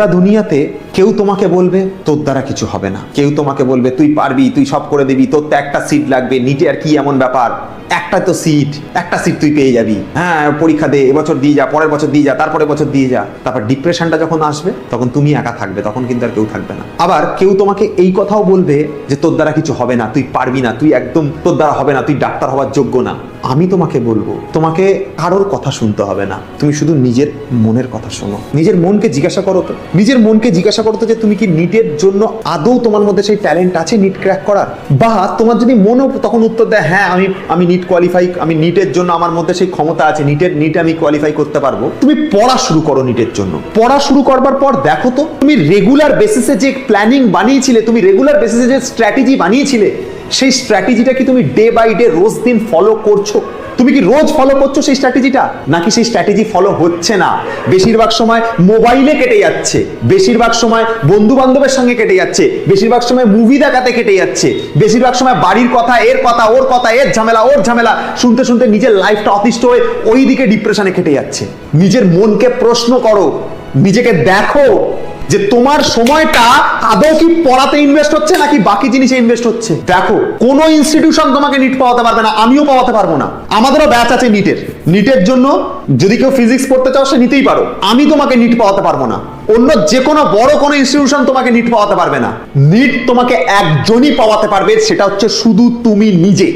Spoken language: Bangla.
গোটা দুনিয়াতে কেউ তোমাকে বলবে, তোর দ্বারা কিছু হবে না। কেউ তোমাকে বলবে, তুই পারবি, তুই সব করে দিবি, তোর তো একটা সিট লাগবে নিটে আর কি এমন ব্যাপার? একটা তো সিট একটা সিট তুই পেয়ে যাবি। হ্যাঁ পরীক্ষা দে, এবছর দিয়ে যা, পরের বছর দিয়ে যা তারপরে বছর দিয়ে যা। তারপর ডিপ্রেশনটা যখন আসবে, তখন তুমি একা থাকবে, তখন কিন্তু আর কেউ থাকবে না। আবার কেউ তোমাকে এই কথাও বলবে যে, তোর দ্বারা কিছু হবে না, তুই পারবি না, তুই একদম, তোর দ্বারা হবে না, তুই ডাক্তার হওয়ার যোগ্য না। আমি তোমাকে বলব, তোমাকে কারোর কথা শুনতে হবে না। তুমি শুধু নিজের মনের কথা শোনো। নিজের মনকে জিজ্ঞাসা করো তো। নিজের মনকে জিজ্ঞাসা করো তো যে, তুমি কি নিটের জন্য আদৌ তোমার মধ্যে সেই ট্যালেন্ট আছে নিট ক্র্যাক করার? বা, তোমার যদি মনও তখন উত্তর দেয় হ্যাঁ আমি আমি নিট কোয়ালিফাই আমি নিটের জন্য আমার মধ্যে সেই ক্ষমতা আছে। নিটের নিট আমি কোয়ালিফাই করতে পারব। তুমি পড়া শুরু করো নিটের জন্য। পড়া শুরু করবার পর দেখো তো, তুমি রেগুলার বেসিসে যে প্ল্যানিং বানিয়েছিলে, তুমি রেগুলার বেসিসে যে স্ট্র্যাটেজি বানিয়েছিলে, সেই স্ট্র্যাটেজিটা কি তুমি ডে বাই ডে রোজ দিন ফলো করছ? তুমি কি রোজ ফলো করছ সেই স্ট্র্যাটেজিটা? নাকি সেই স্ট্র্যাটেজি ফলো হচ্ছে না? বেশিরভাগ সময় মোবাইলে কেটে যাচ্ছে। বেশিরভাগ সময় বন্ধু বান্ধবের সঙ্গে কেটে যাচ্ছে। বেশিরভাগ সময় মুভি দেখাতে কেটে যাচ্ছে। বেশিরভাগ সময় বাড়ির কথা, এর কথা, ওর কথা, এর ঝামেলা, ওর ঝামেলা শুনতে শুনতে নিজের লাইফটা অতিষ্ঠ হয়ে ওই দিকে ডিপ্রেশনে কেটে যাচ্ছে। নিজের মনকে প্রশ্ন করো, নিজেকে দেখো। যে তোমার সময়টা আদৌ কি পড়াতে ইনভেস্ট হচ্ছে নাকি বাকি জিনিসে ইনভেস্ট হচ্ছে? দেখো, কোনো ইনস্টিটিউশন তোমাকে নিট পাওয়াতে পারবে না, আমিও পাওয়াতে পারব না। আমাদেরও ব্যাচ আছে নিটের নিটের জন্য যদি কেউ ফিজিক্স পড়তে চাও, সে নিতেই পারো। আমি তোমাকে নিট পাওয়াতে পারব না। অন্য যে কোনো বড় কোনো ইনস্টিটিউশন তোমাকে নিট পাওয়াতে পারবে না। নিট তোমাকে একজনই পাওয়াতে পারবে, সেটা হচ্ছে শুধু তুমি নিজে।